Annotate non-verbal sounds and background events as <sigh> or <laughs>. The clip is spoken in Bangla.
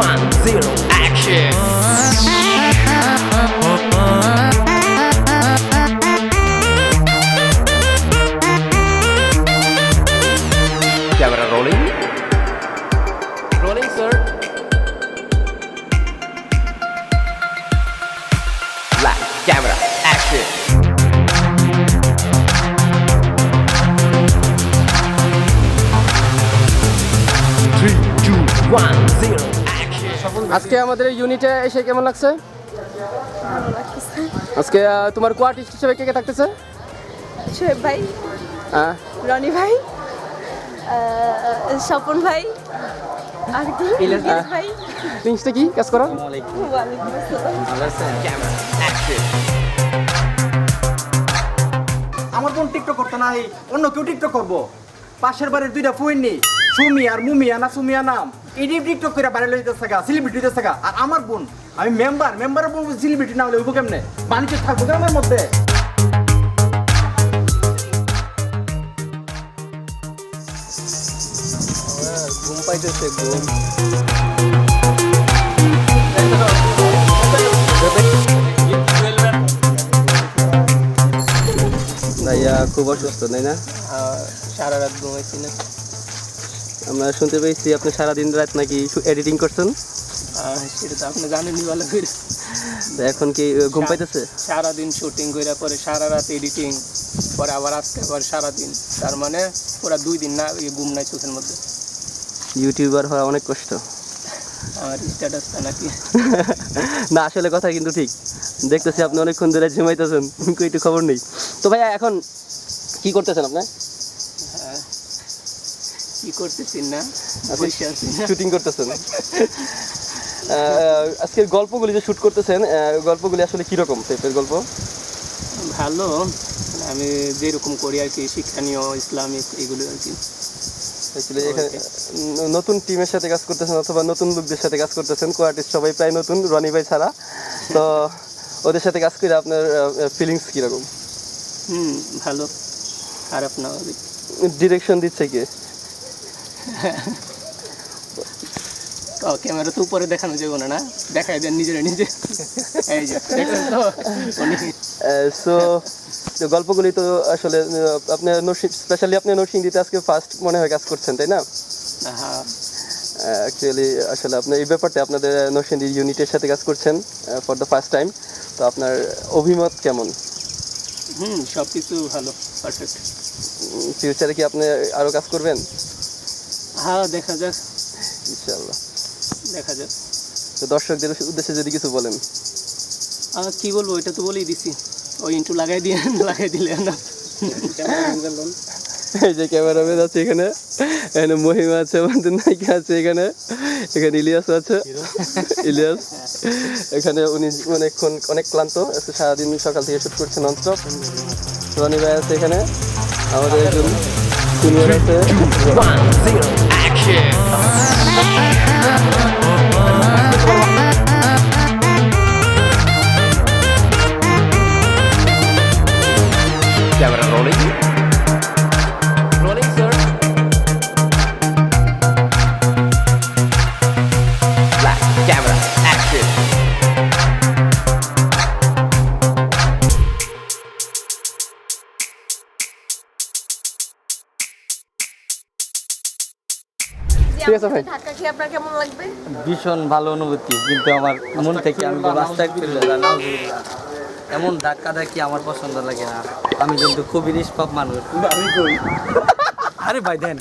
one, zero, action! Camera rolling. Rolling, sir. Light, camera, action. Three, two, one, zero, action. আজকে আমাদের ইউনিটে এসে কেমন লাগছে? আজকে তোমার কো আর্টিস্ট হিসেবে কে কে থাকতেছে? শোয়েব ভাই আহ, রনি ভাই স্বপন ভাই আর কি? ভাই। জিনিসটা কি? কাজ করো. আমার বোন টিকটক করতো না অন্য কেউ টিকটক করব। পাশের বাড়ির দুইটা ফুইনি সুমি আর মুমিয়া না সুমিয়া নাম? এটি টিকটক করে বাইরে লইতে থাকা সেলিব্রিটি হইতে থাকা আর আমার বোন আমি মেম্বার মেম্বারের বোন সেলিব্রিটি না হলে হইব কেমনে? বাণিজ্য থাকব গ্রামের মধ্যে। ঘুম পাইতেছে ঘুম ভাইয়া খুব অসুস্থ তাই না? সারা রাত ঘুমাইছি না। আমরা শুনতে পেয়েছি আপনি সারাদিন রাত নাকি এডিটিং করছেন? সেটা তো আপনি জানেনই ভালো করে। এখন কি ঘুম পাইতেছে? সারাদিন শুটিং করে পরে সারা রাত এডিটিং পরে আবার আজকে আবার সারাদিন। তার মানে পুরা দুই দিন না ঘুম নাই চোখের মধ্যে। ইউটিউবার হওয়া অনেক কষ্ট। আমার স্ট্যাটাসটা নাকি? <laughs> না আসলে কথা কিন্তু ঠিক। দেখতেছি আপনি অনেকক্ষণ ধরে ঝিমাইতেছেন একটু খবর নেই। তো ভাইয়া এখন কি করতেছেন আপনি? কি করতেছি না বসে আছি। শুটিং করতেছেন। আজকের গল্পগুলি যে শুট করতেছেন গল্পগুলি আসলে কীরকম? টাইপের গল্প? ভালো। আমি যেরকম করি আর কি শিক্ষণীয় ইসলামিক এগুলো আর কি। এখানে নতুন টিমের সাথে কাজ করতেছেন অথবা নতুন লোকদের সাথে কাজ করতেছেন কো আর্টিস্ট সবাই প্রায় নতুন রনি ভাই ছাড়া। তো ওদের সাথে কাজ করে আপনার ফিলিংস কীরকম? হুম ভালো। খারাপ না ডিরেকশন দিচ্ছে কি? ক্যামেরা তো উপরে দেখানো যাবে না না? দেখাই দেন নিজেরা নিজে। এই যে দেখছেন তো সো গল্পগুলি তো আসলে নরসিং স্পেশালি আপনি নরসিংদীতে আজকে ফার্স্ট মনে হয় কাজ করছেন তাই না? হ্যাঁ অ্যাকচুয়ালি আসলে আপনি এই ব্যাপারটা আপনাদের নরসিংদী ইউনিটের সাথে কাজ করছেন ফর দ্য ফার্স্ট টাইম তো আপনার অভিমত কেমন? হুম সব কিছু ভালো পারফেক্ট ফিউচারে কি আপনি আরও কাজ করবেন? হ্যাঁ দেখা যাক। ইনশাআল্লাহ। দেখা যাক। তো দর্শকদের উদ্দেশ্যে যদি কিছু বলেন। আর কি বলব এটা তো বলেই দিছি। ওই ইন্টু লাগাই দিয়ে লাগাই দিলে না। এই যে ক্যামেরাম্যান আছে এখানে। এখানে মহিমা আছে আমাদের নায়িকা আছে এখানে। এখানে ইলিয়াস আছে। ইলিয়াস। এখানে উনি অনেকক্ষণ অনেক ক্লান্ত। আজকে সারাদিন সকাল থেকে শুট করছে ননস্টপ রনি ভাই আছে এখানে। আমাদের একজন সিনিয়র আছে। Camera rolling. Rolling, sir. Light, camera, action. ঠিক আছে ভাই ধাক্কা খেয়ে আপনার কেমন লাগবে ভীষণ ভালো অনুভূতি কিন্তু আমার মন থেকে আমি তো রাস্তায় ফিরলাম এমন ধাক্কা ধাক্কি আমার পছন্দ লাগে না। আমি কিন্তু খুবই নিষ্পাপ মানুষ। আরে ভাই দেন।